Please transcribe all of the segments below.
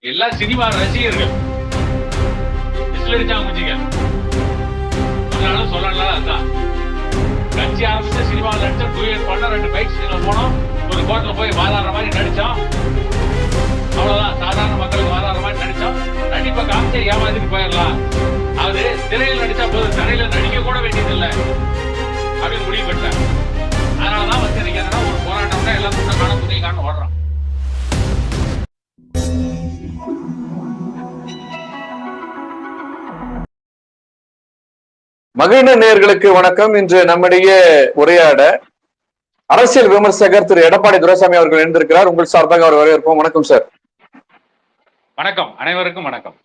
எல்லா சினிமா ரசிகர்கள். விசிலடிச்சாங்க குஞ்சிங்க சொன்னாலும் சொல்லலாம் அதுதான். கட்சி ஆரம்பிச்ச சினிமாவில் நடிச்ச டூயட் பண்ண ரெண்டு பைக் சீனில் போனோம். ஒரு கோட்டில் போய் வாதாடுற மாதிரி நடிச்சோம். அவ்வளவுதான். சாதாரண மக்களுக்கு வாதாடுற மாதிரி நடிச்சோம். நடிப்பை காமிச்சே ஏமாத்திட்டு போயிடலாம். அது திரையில் நடிச்சா போதும். திரையில நடிக்க கூட வேண்டியதில்லை. அப்படின்னு முடிவு பண்ணிட்டாங்க அதனாலதான் வந்து எனக்கு என்னன்னா ஒரு போராட்டம்னா எல்லாம் துணை காண துணி காண ஓடுறோம். மகிழ்ந்த நேயர்களுக்கு வணக்கம். இன்று நம்மிடையே உரையாட அரசியல் விமர்சகர் திரு எடப்பாடி துரைசாமி அவர்கள் இணைந்திருக்கிறார். உங்கள் சார்பாக அவர் வரவேற்போம். வணக்கம் சார். வணக்கம். அனைவருக்கும் வணக்கம்.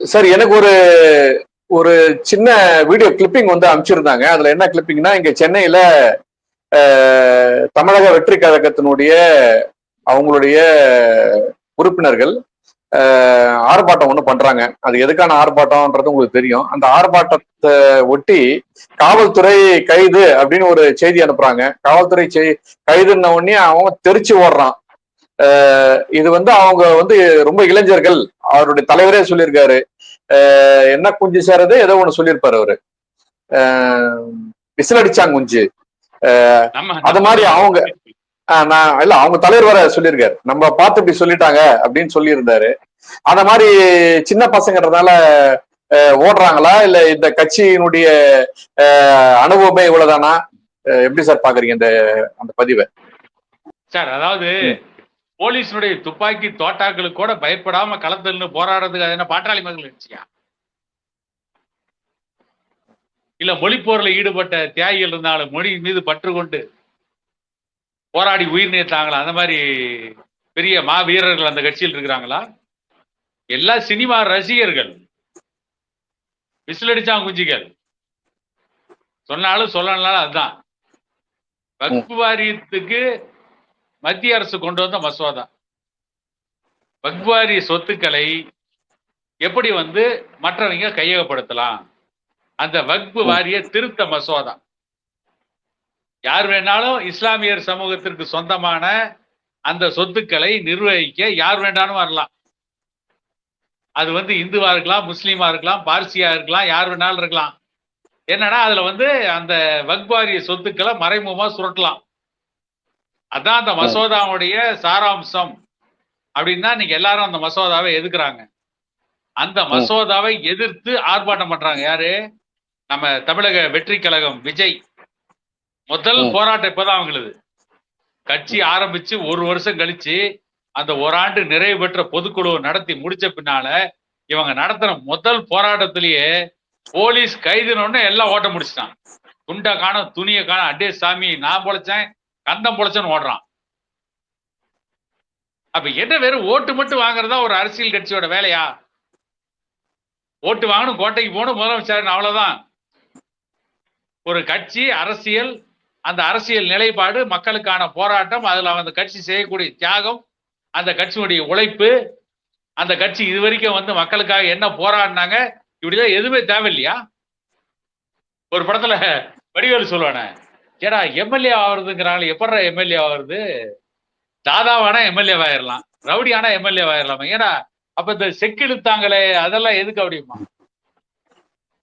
சார் எனக்கு ஒரு ஒரு சின்ன வீடியோ கிளிப்பிங் வந்து அனுப்பிச்சிருந்தாங்க. அதுல என்ன கிளிப்பிங்னா இங்க சென்னையில தமிழக வெற்றி கழகத்தினுடைய அவங்களுடைய உறுப்பினர்கள் ஆர்ப்பாட்டம் ஒண்ணு பண்றாங்க. அது எதுக்கான ஆர்ப்பாட்டம்ன்றது உங்களுக்கு தெரியும். அந்த ஆர்ப்பாட்டத்தை ஒட்டி காவல்துறை கைது அப்படின்னு ஒரு செய்தி அனுப்புறாங்க. காவல்துறை கைதுன்ன உடனே அவன் தெரிச்சு ஓடுறான். இது வந்து அவங்க வந்து ரொம்ப இளைஞர்கள். அவருடைய தலைவரே சொல்லியிருக்காரு. என்ன குஞ்சு சேரது ஏதோ ஒண்ணு சொல்லியிருப்பாரு அவரு. விசில் அடிச்சாங்க குஞ்சு. அது மாதிரி அவங்க நான் இல்ல அவங்க தலைவர் வர சொல்லியிருக்காரு. நம்ம பார்த்து இப்படி சொல்லிட்டாங்க அப்படின்னு சொல்லியிருந்தாரு. அந்த மாதிரி சின்ன பசங்கன்றதால ஓடுறாங்களா? இல்ல இந்த கட்சியினுடைய அனுபவமே இவ்வளவுதானா? எப்படி சார் பாக்குறீங்க இந்த அந்த பதிவை? சார் அதாவது போலீஸினுடைய துப்பாக்கி தோட்டாக்களுக்கு கூட பயப்படாம களத்தில் போராடுறதுக்கு அது என்ன பாட்டாளி மக்கள் இருந்துச்சியா? இல்ல மொழிப்போரில் ஈடுபட்ட தியாகிகள் இருந்தாலும் மொழி மீது பற்று கொண்டு போராடி உயிர் நீத்தாங்களா? அந்த மாதிரி பெரிய மா வீரர்கள் அந்த கட்சியில் இருக்கிறாங்களா? எல்லா சினிமா ரசிகர்கள் விசில் விசிலடிச்சாங்க குஞ்சிகள். சொன்னாலும் சொல்லனாலும் அதுதான். வக்பு வாரியத்துக்கு மத்திய அரசு கொண்டு வந்த மசோதா. வக்பு வாரிய சொத்துக்களை எப்படி வந்து மற்றவங்க கையகப்படுத்தலாம்? அந்த வக்பு வாரிய திருத்த மசோதா. யார் வேணாலும் இஸ்லாமியர் சமூகத்திற்கு சொந்தமான அந்த சொத்துக்களை நிர்வகிக்க யார் வேணாலும் வரலாம். அது வந்து இந்துவா இருக்கலாம் முஸ்லீமா இருக்கலாம் பார்சியா இருக்கலாம் யார் வேணாலும் இருக்கலாம். என்னன்னா அதுல வந்து அந்த வக்பாரிய சொத்துக்களை மறைமுகமா சுரட்டலாம். அதான் அந்த மசோதாவுடைய சாராம்சம். அப்படின்னா இன்னைக்கு எல்லாரும் அந்த மசோதாவை எதிர்க்கிறாங்க அந்த மசோதாவை எதிர்த்து ஆர்ப்பாட்டம் பண்றாங்க. யாரு? நம்ம தமிழக வெற்றி கழகம் விஜய். முதல். போராட்டம் இப்பதான் அவங்களுது. கட்சி ஆரம்பிச்சு ஒரு வருஷம் கழிச்சு அந்த ஓராண்டு நிறைவு பெற்ற பொதுக்குழு நடத்தி முடிச்ச பின்னால இவங்க நடத்தின முதல் போராட்டத்திலேயே போலீஸ் கைதுனோடனே எல்லாம் ஓட்ட முடிச்சிட்டான் துண்டை காணும் துணியை காணும் அடே சாமி நான் பொழைச்சேன் கந்தம் பொழைச்சேன்னு ஓடுறான். அப்ப என்ன வெறும் ஓட்டு மட்டும் வாங்குறதா ஒரு அரசியல் கட்சியோட வேலையா? ஓட்டு வாங்கணும் கோட்டைக்கு போகணும் முதலமைச்சர் அவ்வளவுதான். ஒரு கட்சி அரசியல் அந்த அரசியல் நிலைப்பாடு மக்களுக்கான போராட்டம் அதுல அந்த கட்சி செய்யக்கூடிய தியாகம் அந்த கட்சியுடைய உழைப்பு அந்த கட்சி இது வரைக்கும் வந்து மக்களுக்காக என்ன போராடினாங்க இப்படிலாம் எதுவுமே தேவையில்லையா? ஒரு படத்துல வடிவேலு சொல்லுவானே ஏடா எம்எல்ஏ ஆகுறதுங்கிறாங்களே எப்படா எம்எல்ஏ ஆகுறது தாதாவானா எம்எல்ஏ ஆயிரலாம் ரவுடி ஆனா எம்எல்ஏ ஆயிரலாமா ஏன்னா அப்ப இந்த செக்கு இழுத்தாங்களே அதெல்லாம் எதுக்கு அப்படிமா?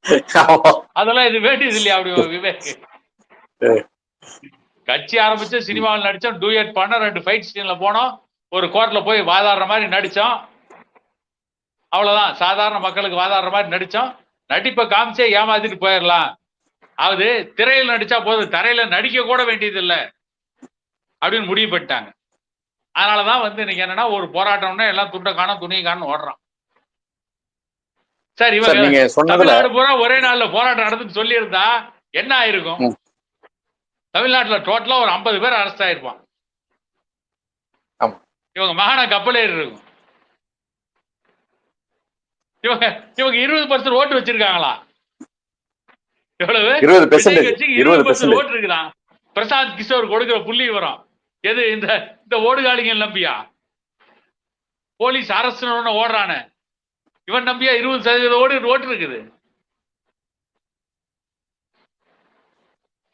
அதெல்லாம் இது வேண்டியது இல்லையா அப்படி விவேக் கட்சி ஆரம்பிச்சு சினிமாவில் நடிச்சோம். டூயட் பண்ண ரெண்டு ஃபைட் சீன்ல போனோம். ஒரு கோர்ட்ல போய் வாதாடுற மாதிரி நடிச்சோம். அவ்வளவுதான். சாதாரண மக்களுக்கு வாதாடுற மாதிரி நடிச்சோம். நடிப்பை காமிச்சே ஏமாத்திட்டு போயிடலாம். அதாவது திரையில் நடிச்சா போதும். தரையில நடிக்க கூட வேண்டியது இல்லை அப்படின்னு முடிவு பண்ணிட்டாங்க. அதனாலதான் வந்து இன்னைக்கு என்னன்னா ஒரு போராட்டம்னா எல்லாம் துண்டை காணும் துணியை காணும் ஓடுறான். சார் இவங்க தமிழ்நாடு பூரா ஒரே நாள்ல போராட்டம் நடந்துன்னு சொல்லியிருந்தா என்ன ஆயிருக்கும். தமிழ்நாட்டுல டோட்டலா ஒரு ஐம்பது பேர் அரெஸ்ட் ஆயிருப்பான். இவங்க மகானா கப்பல் ஏறி இருக்கும். இவங்க இவங்க இருபது பர்சன்ட் ஓட்டு வச்சிருக்காங்களா? எவ்வளவு இருபது பர்சன்ட் ஓட்டு இருக்குதான் பிரசாந்த் கிஷோர் கொடுக்கிற புள்ளி வரும் எது இந்த இந்த ஓடுகாலிங்க நம்பியா? போலீஸ் அரசு ஓடுறானே. இவன் நம்பியா இருபது சதவீத ஓடு ஓட்டு இருக்குது?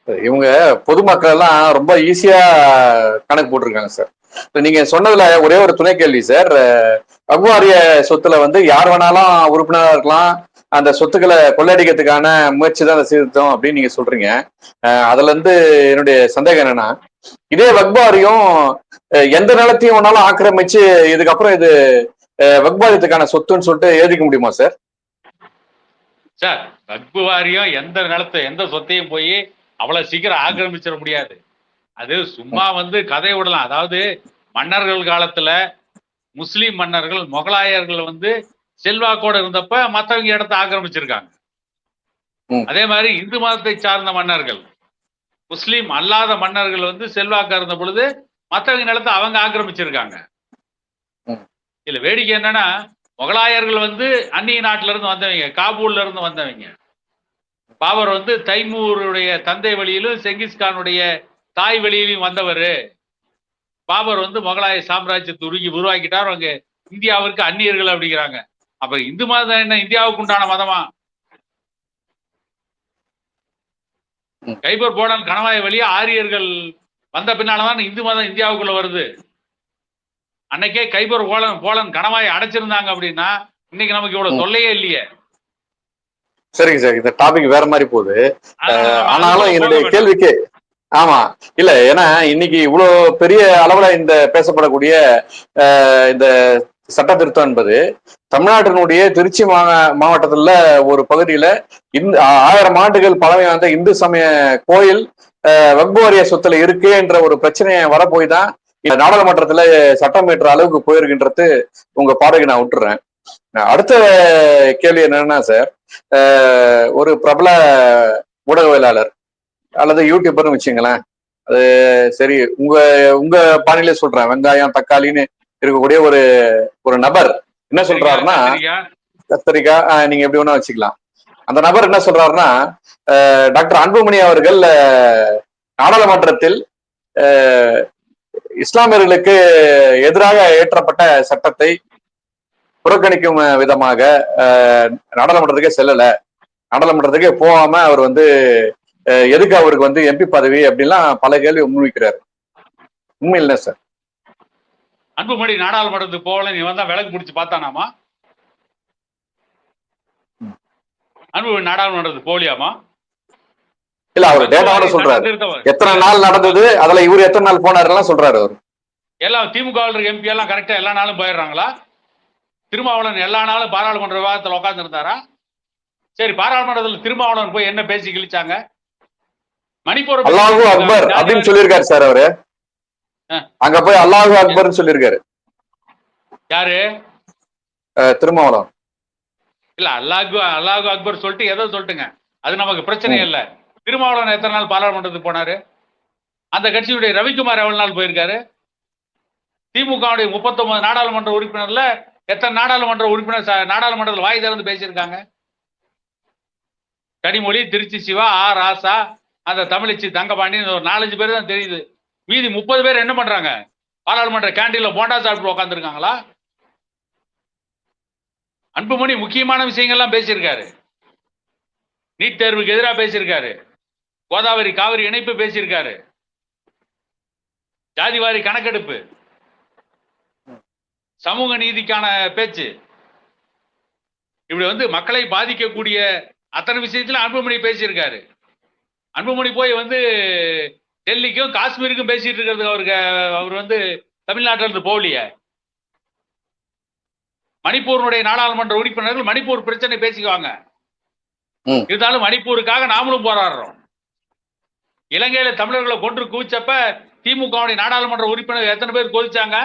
இவங்க பொதுமக்கள் எல்லாம் ரொம்ப ஈஸியா கணக்கு போட்டிருக்காங்க சார் நீங்க சொன்னதுல ஒரே ஒரு துணை கேள்வி சார் வகுவாரிய சொத்துல வந்து யார் வேணாலும் உறுப்பினராக இருக்கலாம். அந்த சொத்துக்களை கொள்ளடிக்கிறதுக்கான முயற்சி தான் அந்த சீர்த்தம் அப்படின்னு நீங்க சொல்றீங்க. அதுல இருந்து என்னுடைய சந்தேகம் என்னன்னா இதே வக்பாரியும் எந்த நிலத்தையும் வேணாலும் ஆக்கிரமிச்சு இதுக்கப்புறம் இது வக்பாரியத்துக்கான சொத்துன்னு சொல்லிட்டு எழுதிக்க முடியுமா சார் சார் வக்பு வாரியம் எந்த நிலத்தை எந்த சொத்தையும் போய் அவ்வளவு சீக்கிரம் ஆக்கிரமிச்சிட முடியாது. அது சும்மா வந்து கதை விடலாம். அதாவது மன்னர்கள் காலத்துல முஸ்லிம் மன்னர்கள் முகலாயர்கள் வந்து செல்வாக்கோட இருந்தப்ப மத்தவங்க இடத்த ஆக்கிரமிச்சிருக்காங்க. அதே மாதிரி இந்து மதத்தை சார்ந்த மன்னர்கள் முஸ்லிம் அல்லாத மன்னர்கள் வந்து செல்வாக்கா இருந்த பொழுது மத்தவங்க நிலத்தை அவங்க ஆக்கிரமிச்சிருக்காங்க. ம். இதுல வேடிக்கை என்னன்னா முகலாயர்கள் வந்து அந்நிய நாட்டுல இருந்து வந்தவங்க காபூல்ல இருந்து வந்தவங்க. பாபர் வந்து தைமூருடைய தந்தை வழியிலும் செங்கிஸ்கானுடைய தாய் வழியிலும் வந்தவர். பாபர் வந்து முகலாய சாம்ராஜ்யத்தை உருகி உருவாக்கிட்டார். அவங்க இந்தியாவிற்கு அந்நியர்கள் அப்படிங்கிறாங்க. அப்ப இந்து மதம் என்ன? இந்தியாவுக்கு உண்டான மதமா? கைபர் போடான் கணவாய் வழியா ஆரியர்கள் வந்த பின்னாலதான் இந்து மதம் இந்தியாவுக்குள்ள வருது. அன்னைக்கே கைபர் போலன் போலன் கணவாய் அடைச்சிருந்தாங்க அப்படின்னா இன்னைக்கு நமக்கு இவ்வளவு தொல்லையே இல்லையே. சரிங்க சார் இந்த டாபிக் வேற மாதிரி போகுது. ஆனாலும் என்னுடைய. கேள்விக்கு ஆமா இல்ல ஏன்னா இன்னைக்கு இவ்வளவு பெரிய அளவுல இந்த பேசப்படக்கூடிய இந்த சட்ட திருத்தம் என்பது தமிழ்நாட்டினுடைய திருச்சி மா மாவட்டத்துல ஒரு பகுதியில இந்த ஆயிரம் ஆண்டுகள் பழமை வாய்ந்த இந்து சமய கோயில் அஹ், வக்பு வாரிய சொத்துல இருக்கேன்ற ஒரு பிரச்சனையை வரப்போய் தான் இந்த நாடாளுமன்றத்துல சட்டம் ஏற்ற அளவுக்கு போயிருக்கின்றது. உங்க பார்வைக்கு நான் விட்டுறேன். அடுத்த கேள்வி என்னன்னா சார் ஒரு பிரபல ஊடகவியலாளர் அல்லது யூடியூபர்னு வச்சுங்களேன் அது சரி உங்க உங்க பாணியிலே சொல்றேன். வெங்காயம் தக்காளின்னு இருக்கக்கூடிய ஒரு ஒரு நபர் என்ன சொல்றாருன்னா கத்திரிக்காய், நீங்க எப்படி வேணா வச்சுக்கலாம். அந்த நபர் என்ன சொல்றாருன்னா டாக்டர் அன்புமணி அவர்கள் நாடாளுமன்றத்தில் இஸ்லாமியர்களுக்கு எதிராக ஏற்றப்பட்ட சட்டத்தை புறக்கணிக்கும் விதமாக நாடாளுமன்றத்துக்கே செல்லல. நாடாளுமன்றத்துக்கே போகாம அவர் வந்து எதுக்கு அவருக்கு வந்து எம்பி பதவி அப்படின்லாம் பல கேள்வி முன்வைக்கிறாரு. உண்மை இல்லை சார். அன்புமணி நாடாளுமன்றத்துக்கு போகல நீ வந்தா விளக்கு பிடிச்சு பார்த்தானாமா? அன்புமணி நாடாளுமன்றத்துக்கு போகலையாமா? இல்ல அவர் டேட்டாவோட சொல்றாரு. எத்தனை நாள் நடந்தது அதுல இவர் எத்தனை நாள் போனாருலாம் சொல்றாரு அவர். எல்லாம் திமுக எம்பி எல்லாம் கரெக்டா எல்லா நாளும் போயிடுறாங்களா? திருமாவளவன் எல்லா நாளும் பாராளுமன்ற விவாதத்தில் உட்கார்ந்து இருந்தாரா சரி பாராளுமன்றத்தில் திருமாவளவன் போய் என்ன பேசி கிழிச்சாங்க? மணிப்பூர் அல்லாஹு அக்பர் அப்படின்னு சொல்லியிருக்காரு சார் அவரு. அங்க போய் அல்லாஹு அக்பர்னு சொல்லியிருக்காரு. யாரு? திருமாவளவன். இல்ல அல்லாஹு அல்லாஹு அக்பர் சொல்லிட்டு ஏதோ சொல்லிட்டுங்க. அது நமக்கு பிரச்சனை இல்ல. திருமாவளவன் எத்தனை நாள் பாராளுமன்றத்துக்கு போனாரு? அந்த கட்சியுடைய ரவிக்குமார் எவ்வளவு நாள் போயிருக்காரு? திமுகவுடைய முப்பத்தொன்பது நாடாளுமன்ற உறுப்பினர்ல எத்தனை நாடாளுமன்ற உறுப்பினர் நாடாளுமன்றத்தில் வாய் திறந்து பேசியிருக்காங்க? கனிமொழி திருச்சி சிவா ஆ ராசா அந்த தமிழிச்சி தங்கபாண்டின்னு ஒரு நாலஞ்சு பேர் தான் தெரியுது. மீதி முப்பது பேர் என்ன பண்றாங்க? பாராளுமன்ற கேண்டீன்ல போண்டா சாப்பிட்டு உட்காந்துருக்காங்களா அன்புமணி முக்கியமான விஷயங்கள்லாம் பேசியிருக்காரு. நீட் தேர்வுக்கு எதிராக பேசியிருக்காரு. கோதாவரி காவிரி இணைப்பு பேசியிருக்காரு. ஜாதிவாரி கணக்கெடுப்பு. சமூக நீதிக்கான பேச்சு. இப்படி வந்து மக்களை பாதிக்கக்கூடிய அத்தனை விஷயத்துல அன்புமணி பேசியிருக்காரு. அன்புமணி போய் வந்து டெல்லிக்கும் காஷ்மீருக்கும் பேசிட்டு இருக்கிறது அவருக்கு அவர் வந்து தமிழ்நாட்டில இருந்து போகலையே. மணிப்பூருடைய நாடாளுமன்ற உறுப்பினர்கள் மணிப்பூர் பிரச்சனை பேசிக்குவாங்க. இருந்தாலும் மணிப்பூருக்காக நாமளும் போராடுறோம். இலங்கையில தமிழர்களை கொன்று குவிச்சப்ப திமுகவுடைய நாடாளுமன்ற உறுப்பினர் எத்தனை பேர் கொதிச்சாங்க?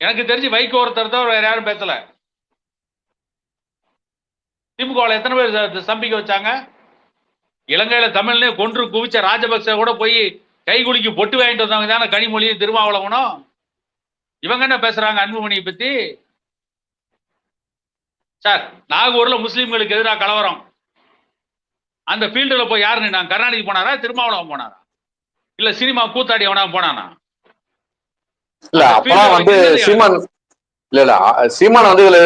எனக்கு தெரிஞ்சு வைகோ ஒருத்தர் தான் வேற யாரும் பேசல. திமுகவில் எத்தனை பேர் சம்பிக்க வச்சாங்க? இலங்கையில தமிழ்னே கொன்று குவிச்ச ராஜபக்ச கூட போய் கைகுலுக்கி பொட்டு வாங்கிட்டு வந்தவங்க தானே கனிமொழியும் திருமாவளவனும்? இவங்க என்ன பேசுறாங்க அன்புமணியை பத்தி? சார் நாகூர்ல முஸ்லீம்களுக்கு எதிராக கலவரம். அந்த ஃபீல்டுல போய் யாரு நான் கருணாநிதி போனாரா திருமாவளவன் போனாரா? இல்ல சினிமா கூத்தாடி அவனா போனானா? இல்ல அப்பெல்லாம் வந்து? சீமான் இல்ல இல்ல சீமான் வந்து இதுல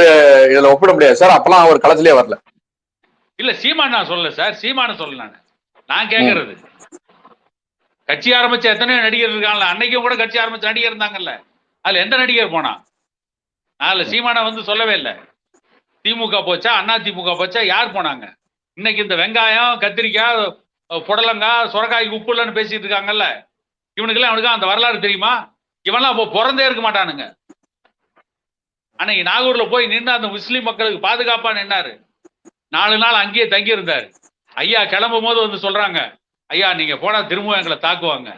இதுல ஒப்பிட முடியாது. சார் அப்பெல்லாம் அவர் களத்திலே வரல. இல்ல சீமான் நான் சொல்லல சார். சீமான சொல்ல நான். நான் கேக்குறது. கட்சி ஆரம்பிச்ச எத்தனையோ நடிகர் இருக்காங்கல்ல அன்னைக்கும் கூட கட்சி ஆரம்பிச்ச நடிகர் இருந்தாங்கல்ல. அதுல எந்த நடிகர் போனா? அதுல சீமானா வந்து சொல்லவே இல்லை. திமுக போச்சா அண்ணா திமுக போச்சா யார் போனாங்க? இன்னைக்கு இந்த வெங்காயம் கத்திரிக்காய் புடலங்காய் சுரக்காய்க்கு உப்பு இல்லைன்னு பேசிட்டு இருக்காங்கல்ல. இவனுக்கெல்லாம் அவனுக்கு அந்த வரலாறு தெரியுமா? இவன்லாம் அப்போ பிறந்தே இருக்க மாட்டானுங்க. அன்னைக்கு நாகூர்ல போய் நின்று அந்த முஸ்லீம் மக்களுக்கு பாதுகாப்பா நின்னாரு. நாலு நாள் அங்கேயே தங்கி இருந்தாரு ஐயா கிளம்பும் போது வந்து சொல்றாங்க ஐயா நீங்க போனா திரும்பவும் எங்களை தாக்குவாங்க.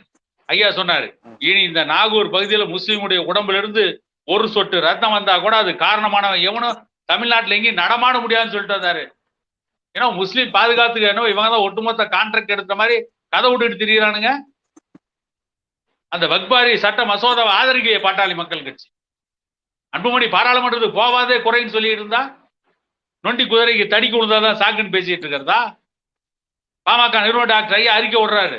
ஐயா சொன்னாரு இனி இந்த நாகூர் பகுதியில் முஸ்லீமுடைய உடம்புல இருந்து ஒரு சொட்டு ரத்தம் வந்தா கூட அது காரணமானவன் எவனும் தமிழ்நாட்டுல எங்கேயும் நடமாட முடியாதுன்னு சொல்லிட்டு வந்தாரு. ஏன்னா முஸ்லீம் பாதுகாத்துக்கு என்ன இவங்க தான் ஒட்டுமொத்த கான்ட்ராக்ட் எடுத்த மாதிரி கதை விட்டுட்டு திரியிறானுங்க. அந்த வக்பாரி சட்ட மசோதாவை ஆதரிக்கலையே பாட்டாளி மக்கள் கட்சி. அன்புமணி பாராளுமன்றத்துக்கு போவாதே குறைன்னு சொல்லிட்டு இருந்தா? நொண்டி குதிரைக்கு தடிக்கு விழுந்தாதான் சாக்குன்னு பேசிட்டு இருக்கிறதா? பாமக நிறுவன டாக்டர் ஐயா அறிக்கை விடுறாரு.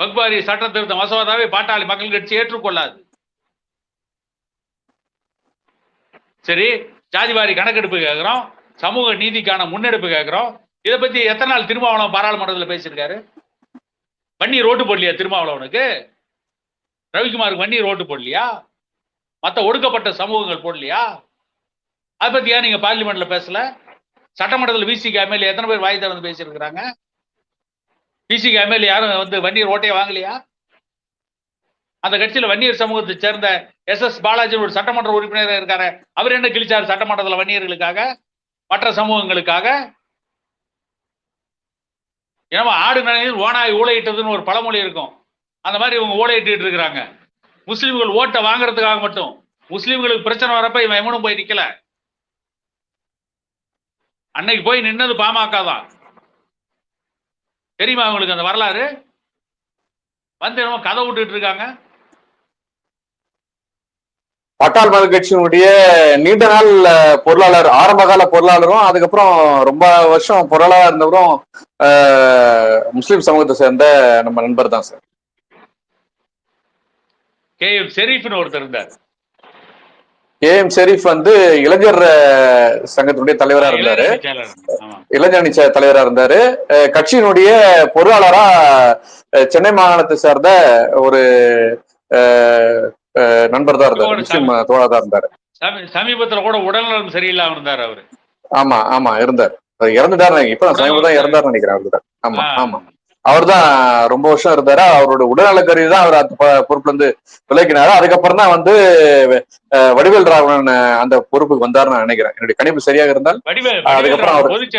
வக்பாரி சட்ட திருத்த மசோதாவை பாட்டாளி மக்கள் கட்சி ஏற்றுக்கொள்ளாது. சரி ஜாதிவாரி கணக்கெடுப்பு கேட்கிறோம் சமூக நீதிக்கான முன்னெடுப்பு கேட்கிறோம் இதை பத்தி எத்தனை நாள் திருமாவளவன் பாராளுமன்றத்தில் பேசியிருக்காரு? வன்னி ரோட்டு போடலையா திருமாவளவனுக்கு? ரவிக்குமாருக்கு வன்னி ரோட்டு போடலையா? மற்ற ஒடுக்கப்பட்ட சமூகங்கள் போடலையா? அதை பத்தி ஏன் நீங்க பார்லிமெண்ட்ல பேசல? சட்டமன்றத்தில் விசிக்கு எம்எல்ஏ எத்தனை பேர் வாய் திறந்து பேசியிருக்கிறாங்க? விசிக்கு எம்எல்ஏ யாரும் வந்து வன்னியர் ஓட்டையை வாங்கலையா? அந்த கட்சியில வன்னியர் சமூகத்தை சேர்ந்த எஸ் எஸ் பாலாஜி ஒரு சட்டமன்ற உறுப்பினர் இருக்காரு. அவர் என்ன கிழிச்சார் சட்டமன்றத்தில் வன்னியர்களுக்காக மற்ற சமூகங்களுக்காக? ஏன்னா ஆடு நனையில் ஓனாய் ஊழையிட்டதுன்னு ஒரு பழமொழி இருக்கும். அந்த மாதிரி இவங்க ஊழையிட்டு இருக்கிறாங்க. முஸ்லீம்கள் ஓட்டை வாங்குறதுக்காக மட்டும். முஸ்லீம்களுக்கு பிரச்சனை வரப்ப இவன் எவனும் போய் நிக்கல. அன்னைக்கு போய் நின்னது பாமக தான். தெரியுமா அவங்களுக்கு அந்த வரலாறு? வந்து என்னமோ கதை விட்டுட்டு இருக்காங்க. பட்டாள் மத கட்சியினுடைய நீண்ட நாள் பொருளாளர் ஆரம்ப கால பொருளாளரும் அதுக்கப்புறம் ரொம்ப வருஷம் பொருளாளர் இருந்தவரும் முஸ்லிம் சமூகத்தை சேர்ந்த நம்ம நண்பர் தான் சார். கே. எம். ஷெரீஃப்னு ஒருத்தர் இருந்தார். கே. எம். ஷெரீப் வந்து இளைஞர் சங்கத்தினுடைய தலைவரா இருந்தாரு. இளைஞரணி தலைவரா இருந்தாரு. கட்சியினுடைய பொருளாளரா சென்னை மாகாணத்தை சார்ந்த ஒரு நண்பர் தான் இருந்தாரு. முஸ்லிம் தோழா தான் இருந்தாரு. சமீ- சமீபத்துல கூட உடல்நலம் சரியில்லாம இருந்தார் அவரு. ஆமா ஆமா இருந்தார். இறந்துட்டாரு இப்ப சமீபம் தான் இறந்தாருன்னு நினைக்கிறேன் அவர்தான் ஆமா. ஆமா. அவர் தான் ரொம்ப வருஷம் இருந்தாரு. அவரோட உடல்நல கருதி தான் அவர் பொறுப்புல இருந்து விலகினாரு. அதுக்கப்புறம் தான் வந்து வடிவேல் ராவணன் அந்த பொறுப்புக்கு வந்தாருன்னு நான் நினைக்கிறேன். என்னுடைய கணிப்பு சரியாக இருந்தால் அதுக்கப்புறம் அவர் பொதுச்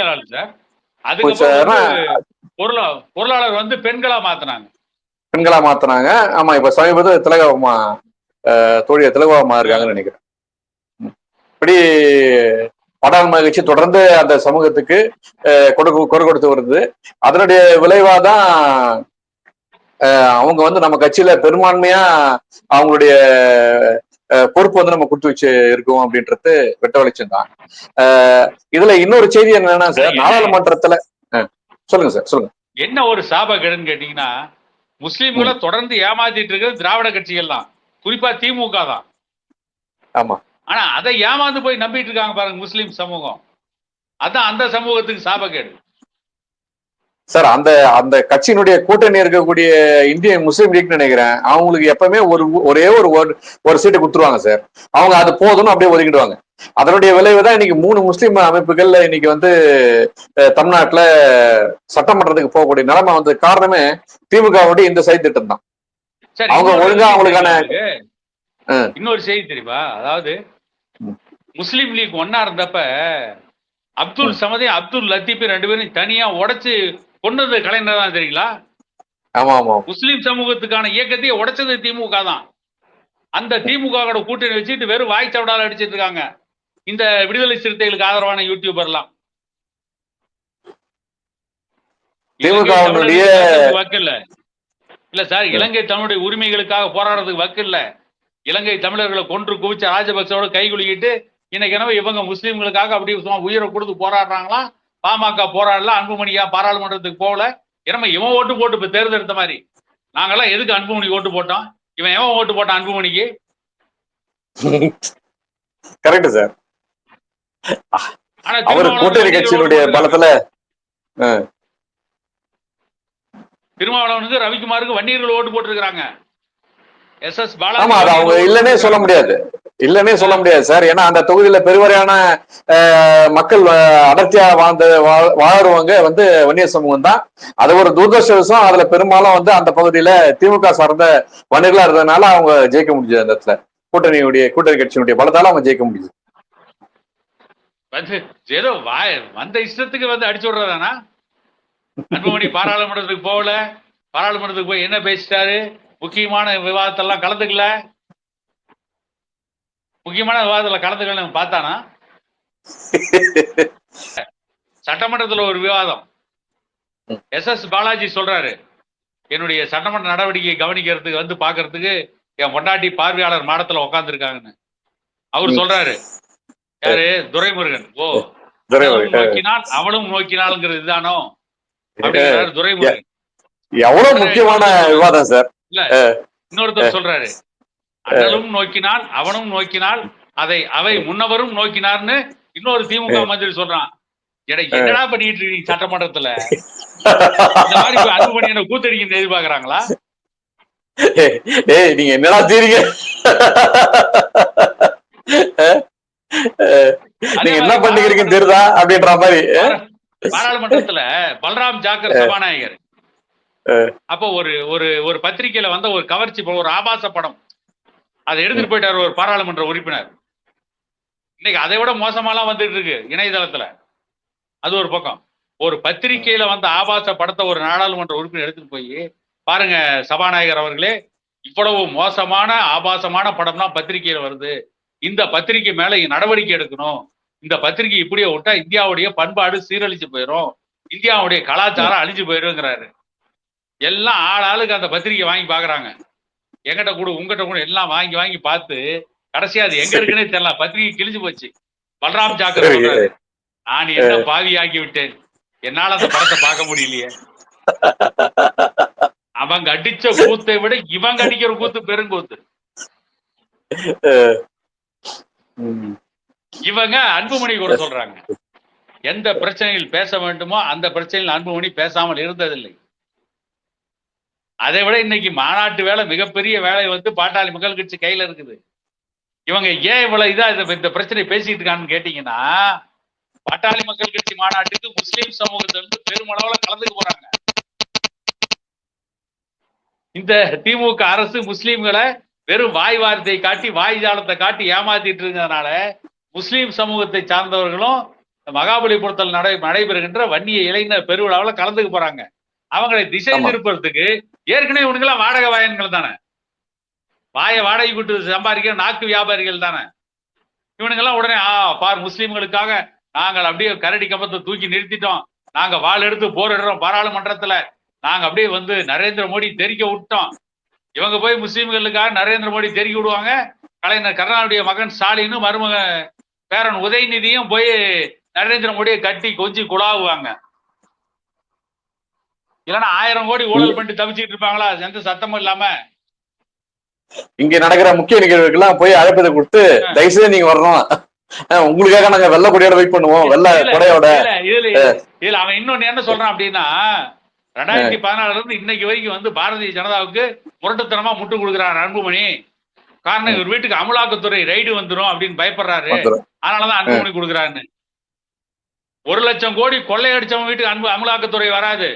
பொருளாளர் வந்து பெண்களா மாத்தினாங்க. பெண்களா மாத்தினாங்க. ஆமா இப்ப சமீபத்தில் திலகமா தோழிய திலகமா இருக்காங்கன்னு நினைக்கிறேன். இப்படி படால் மகிழ்ச்சி தொடர்ந்து அந்த சமூகத்துக்கு அஹ், கொடு கொடு கொடுத்து வருது. அதனுடைய விளைவாதான் அஹ், அவங்க வந்து நம்ம கட்சியில பெரும்பான்மையா அவங்களுடைய பொறுப்பு வந்து நம்ம கொடுத்து வச்சு இருக்கோம் அப்படின்றது வெட்ட வெளிச்சம் தான். இதுல இன்னொரு செய்தி என்னன்னா சார் நாடாளுமன்றத்துல சொல்லுங்க சார் சொல்லுங்க. என்ன ஒரு சாபகேடுன்னு கேட்டீங்கன்னா முஸ்லீம்களை தொடர்ந்து ஏமாத்திட்டு இருக்கிறது திராவிட கட்சிகள் தான். குறிப்பா திமுக தான். ஆமா. ஆனா அதை ஏமாந்து போய் நம்பிட்டு இருக்காங்க பாருங்க முஸ்லீம் சமூகம். அதான் அந்த சமூகத்துக்கு சாபக்கேடு. சார் அந்த அந்த கட்சியினுடைய கூட்டணி இருக்கக்கூடிய இந்திய முஸ்லீம் லீக் நினைக்கிறேன் அவங்களுக்கு எப்பவுமே ஒரு ஒரே ஒரு ஒரு- சீட்டு கொடுத்துருவாங்க சார். அவங்க அது போதும்னு அப்படியே ஒதுக்கிடுவாங்க. அதனுடைய விளைவு தான் இன்னைக்கு மூணு முஸ்லீம் அமைப்புகள்ல இன்னைக்கு வந்து தமிழ்நாட்டுல சட்டமன்றத்துக்கு போகக்கூடிய நிலைமை வந்து காரணமே திமுகவுடைய இந்த சதி திட்டம் தான் சரி அவங்க ஒழுங்கா அவங்களுக்கான-. இன்னொரு செய்தி தெரியுமா? அதாவது. முஸ்லீம் லீக் ஒன்னா இருந்தப்ப அப்துல் சமதி அப்துல் லத்தீப் ரெண்டு பேரும் தனியா உடைச்சு கொன்னது கலைஞர் தான் தெரியுங்களா? ஆமா ஆமா. முஸ்லீம் சமூகத்துக்கான இயக்கத்தையே உடைச்சது திமுக தான். அந்த திமுக கூட்டணி வச்சுட்டு வெறும் வாய் சவடால அடிச்சிட்டு இருக்காங்க. இந்த விடுதலை சிறுத்தைகளுக்கு ஆதரவான யூடியூபர்லாம் திமுக இலங்கை வினுடைய- தமிழர்களுக்கு வக்கு இல்ல சார் இலங்கை தமிழுடைய உரிமைகளுக்காக போராடுறதுக்கு வக்கு இல்ல. இலங்கை தமிழர்களை கொன்று குவிச்ச ராஜபக்சோட கை குலுக்கிட்டு இன்னைக்கு என்ன இவங்க முஸ்லீம்களுக்காக அப்படியே சும்மா உயிரை கொடுத்து போராடுறாங்களா? பாமக போராடலாம் அன்புமணியா பாராளுமன்றத்துக்கு போகல? என்னமா இவன் ஓட்டு போட்டு இப்ப தேர்ந்தெடுத்த மாதிரி. நாங்கெல்லாம் எதுக்கு அன்புமணி ஓட்டு போட்டோம்? இவன் எவன் ஓட்டு போட்டான் அன்புமணிக்கு? Correct sir. ஆனா அவர் கூட்டணி கட்சியினுடைய. பலத்துல திருமாவளவனுக்கு ரவிக்குமாருக்கு வன்னியர்கள் ஓட்டு போட்டிருக்கிறாங்க. எஸ் எஸ் ஆமா அது அவங்க இல்லன்னே சொல்ல முடியாது. இல்லன்னே சொல்ல முடியாது சார். ஏன்னா அந்த தொகுதியில பெருவாரியான மக்கள் அடர்த்தியா வாழ்ந்த வாழ்- வாழுறவங்க வந்து வன்னியர் சமூகம் தான். அது ஒரு துரதிருஷ்டவசம். அதுல பெரும்பாலும் வந்து அந்த பகுதியில திமுக சார்ந்த வன்னியர்களா இருந்ததுனால அவங்க ஜெயிக்க முடிஞ்சது அந்த இடத்துல. கூட்டணியுடைய கூட்டணி கட்சியினுடைய பலத்தால அவங்க ஜெயிக்க முடியுது ஏதோ வாய் வந்த இஷ்டத்துக்கு வந்து அடிச்சு விடுறதானா? அன்புமணி பாராளுமன்றத்துக்கு போகல. பாராளுமன்றத்துக்கு போய் என்ன பேசிட்டாரு? முக்கியமான விவாதத்தெல்லாம் கலந்துக்கல. முக்கியமான விவாதத்துல கலந்துக்கல பார்த்தானா? சட்டமன்றத்துல ஒரு விவாதம். எஸ் எஸ் பாலாஜி சொல்றாரு என்னுடைய சட்டமன்ற நடவடிக்கையை கவனிக்கிறதுக்கு வந்து பாக்குறதுக்கு என் பொண்டாட்டி பார்வையாளர் மாடத்துல உட்காந்துருக்காங்கன்னு அவர். சொல்றாரு யாரு? துரைமுருகன். ஓ. துரை- அவளும் நோக்கினாள் அவளும் நோக்கினாள்ங்கிறது இதுதானோ எவ்வளவு முக்கியமான விவாதம் சார்? இன்னொருத்தர் சொல்றாரு. அண்ணலும் நோக்கினாள் அவனும் நோக்கினாள் அதை அவை முன்னவரும் நோக்கினார்னு இன்னொரு திமுக மந்திரி சொல்றான். என்னடா பண்ணிட்டு இருக்கீங்க சட்டமன்றத்துல? அன்புமணி என்ன கூத்தடிக்க எதிர்பார்க்கறாங்களா? ஏய் நீங்க என்னடா தீரீங்க நீங்க என்ன பண்ணிக்கிறீங்கன்னு தெரியுதா அப்படின்ற மாதிரி பாராளுமன்றத்துல பல்ராம் ஜாக்கர் சபாநாயகர். அப்போ ஒரு ஒரு ஒரு பத்திரிக்கையில வந்த ஒரு கவர்ச்சி ஒரு ஆபாச படம். அதை எடுத்துட்டு போயிட்டாரு ஒரு பாராளுமன்ற உறுப்பினர். இன்னைக்கு அதை விட மோசமாலாம் வந்துட்டு இருக்கு இணையதளத்துல. அது ஒரு பக்கம். ஒரு பத்திரிக்கையில வந்த ஆபாச படத்தை ஒரு நாடாளுமன்ற உறுப்பினர் எடுத்துட்டு போய் பாருங்க சபாநாயகர் அவர்களே இவ்வளவு மோசமான ஆபாசமான படம்லாம் பத்திரிக்கையில வருது. இந்த பத்திரிக்கை மேல நடவடிக்கை எடுக்கணும். இந்த பத்திரிக்கை இப்படியே விட்டா இந்தியாவுடைய பண்பாடு சீரழிச்சு போயிடும் இந்தியாவுடைய கலாச்சாரம் அழிஞ்சு போயிருங்கிறாரு. எல்லாம் ஆள் ஆளுக்கு அந்த பத்திரிக்கை வாங்கி பாக்குறாங்க எங்கிட்ட கூட உங்ககிட்ட கூட எல்லாம் வாங்கி வாங்கி பார்த்து கடைசியா அது எங்க இருக்குன்னே தெரியல. பத்திரிக்கை கிழிஞ்சு போச்சு. பல்ராம் ஜாக்கர் நான் என்ன பாவி ஆக்கி விட்டேன். என்னால அந்த படத்தை பார்க்க முடியலையே. அவங்க அடிச்ச கூத்தை விட இவங்க அடிக்கிற கூத்து பெருங்கூத்து. இவங்க அன்புமணி கூட சொல்றாங்க. எந்த பிரச்சனையில் பேச வேண்டுமோ அந்த பிரச்சனையில் அன்புமணி பேசாமல் இருந்ததில்லை. அதை விட இன்னைக்கு மாநாட்டு வேலை மிகப்பெரிய வேலை வந்து பாட்டாளி மக்கள் கட்சி கையில இருக்குது. இவங்க ஏன் இவ்வளவு இதா இந்த பிரச்சனை பேசிட்டு இருக்கான்னு கேட்டீங்கன்னா பாட்டாளி மக்கள் கட்சி மாநாட்டுக்கு முஸ்லிம் சமூகத்தை வந்து பெருமளவுல கலந்துக்க போறாங்க. இந்த திமுக அரசு முஸ்லிம்களை வெறும் வாய் வார்த்தையை காட்டி வாய் ஜாலத்தை காட்டி ஏமாத்திட்டு இருக்கிறதுனால முஸ்லிம் சமூகத்தை சார்ந்தவர்களும் மகாபலிபுரத்தில் நடை நடைபெறுகின்ற வன்னிய இளைஞர் பெருவிழாவில் கலந்துக்க போறாங்க. அவங்களை திசை. திருப்பறதுக்கு ஏற்கனவே இவனுங்கெல்லாம் வாடகை வாயன்கள் தானே. வாயை வாடகை விட்டு சம்பாதிக்கிற நாக்கு வியாபாரிகள் தானே. இவனுங்கெல்லாம் உடனே ஆ பார் முஸ்லிம்களுக்காக நாங்கள் அப்படியே கரடி கம்பத்தை தூக்கி நிறுத்திட்டோம். நாங்க வாள் எடுத்து போரிடுறோம் பாராளுமன்றத்துல. நாங்க அப்படியே வந்து நரேந்திர மோடி தெரிக்க விட்டோம். இவங்க போய் முஸ்லிம்களுக்காக நரேந்திர மோடி தெரிக்க விடுவாங்க. கலைஞர் கருணாநிதிய மகன் ஸ்டாலினும் மருமக பேரன் உதயநிதியும் போய் நரேந்திர மோடியை கட்டி கொஞ்சி குழாவுவாங்க. இல்லைன்னா ஆயிரம் கோடி ஊழல் பண்ணிட்டு தவிச்சிட்டு இருப்பாங்களா? எந்த சத்தமும் இல்லாம. இங்க நடக்கிற முக்கிய நிகழ்வுக்கெல்லாம் போய் அழைப்பதை கொடுத்து தயவுசெய்து நீங்க வரணும். உங்களுக்காக நாங்க வெள்ள கொடியோட வெயிட் பண்ணுவோம். வெள்ள கொடையோட. இல்ல, இதுல அவன் இன்னொன்னு என்ன சொல்றான் அப்படின்னா ரெண்டாயிரத்தி பதினாலுல இருந்து இன்னைக்கு வரைக்கும் வந்து பாரதிய ஜனதாவுக்கு முரட்டுத்தனமா முட்டு கொடுக்குறாரு அன்புமணி. காரணம் இவர் வீட்டுக்கு அமலாக்கத்துறை ரைடு வந்துரும் அப்படின்னு பயப்படுறாரு. அதனாலதான் அன்புமணி கொடுக்குறாருன்னு. ஒரு லட்சம் கோடி கொள்ளையடிச்சவன் வீட்டுக்கு அன்பு அமலாக்கத்துறை வராது.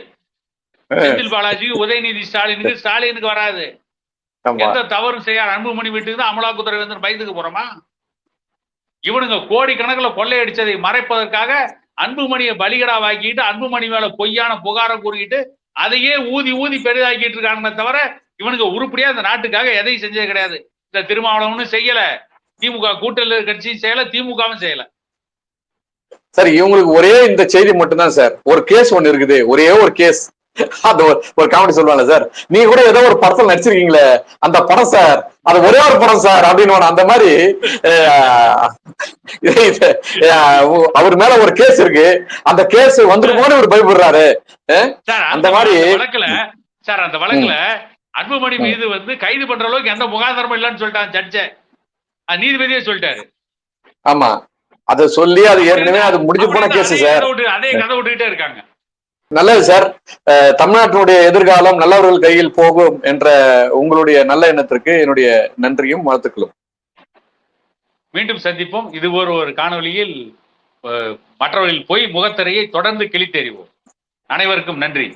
செந்தில் பாலாஜி உதயநிதி ஸ்டாலினுக்கு ஸ்டாலினுக்கு வராது. எந்த தவறும் செய்யாத அன்புமணி வீட்டுக்கு தான் அமலாக்கத்துறை வந்து பயந்துக்கு போறோமா? இவனுங்க கோடி கணக்கில் கொள்ளையடிச்சதை மறைப்பதற்காக அன்புமணியை பலிகடாவாக்கிட்டு அன்புமணி மேல பொய்யான புகாரை கூறிக்கிட்டு அதையே ஊதி ஊதி பெரிதாக்கிட்டு இருக்கானுங்க தவிர இவனுங்க உருப்படியா இந்த நாட்டுக்காக எதையும் செஞ்சது கிடையாது. இந்த திருமாவளவனும் செய்யல. திமுக கூட்டணி கட்சியும் செய்யல திமுகவும் செய்யல. சார் இவங்களுக்கு ஒரே இந்த செய்தி மட்டும்தான் சார். ஒரு கேஸ் ஒண்ணு இருக்குது. ஒரே ஒரு கேஸ் அந்த ஒரு- காமெடி சொல்லுவாங்க சார். நீங்க கூட ஏதோ ஒரு படத்துல நடிச்சிருக்கீங்களே. அந்த படம் சார். அது ஒரே ஒரு படம் சார் அப்படின்னு அந்த மாதிரி அவர் மேல ஒரு கேஸ் இருக்கு. அந்த கேஸ் வந்துருமோன்னு இவர் பயப்படுறாரு. அந்த மாதிரி- சார் அந்த வழக்குல அன்புமணி மீது வந்து கைது பண்ற அளவுக்கு எந்த முகாதாரமும் இல்லைன்னு சொல்லிட்டான் ஜட்ஜ நீதிபதியே சொல்லிட்டாரு. ஆமா. அத சொல்லி அது ஏற்கனவே அது முடிஞ்சு போன கேஸ் சார். அதே கதை விட்டுக்கிட்டே இருக்காங்க. நல்லது சார். தமிழ்நாட்டினுடைய எதிர்காலம் நல்லவர்கள் கையில் போகும் என்ற உங்களுடைய நல்ல எண்ணத்திற்கு என்னுடைய நன்றியும் வாழ்த்துக்களும். மீண்டும் சந்திப்போம். இது ஒரு ஒரு காணொளியில் அஹ், மற்றவர்களில் போய் முகத்திரையை தொடர்ந்து கிழித்தெறிவோம். அனைவருக்கும் நன்றி.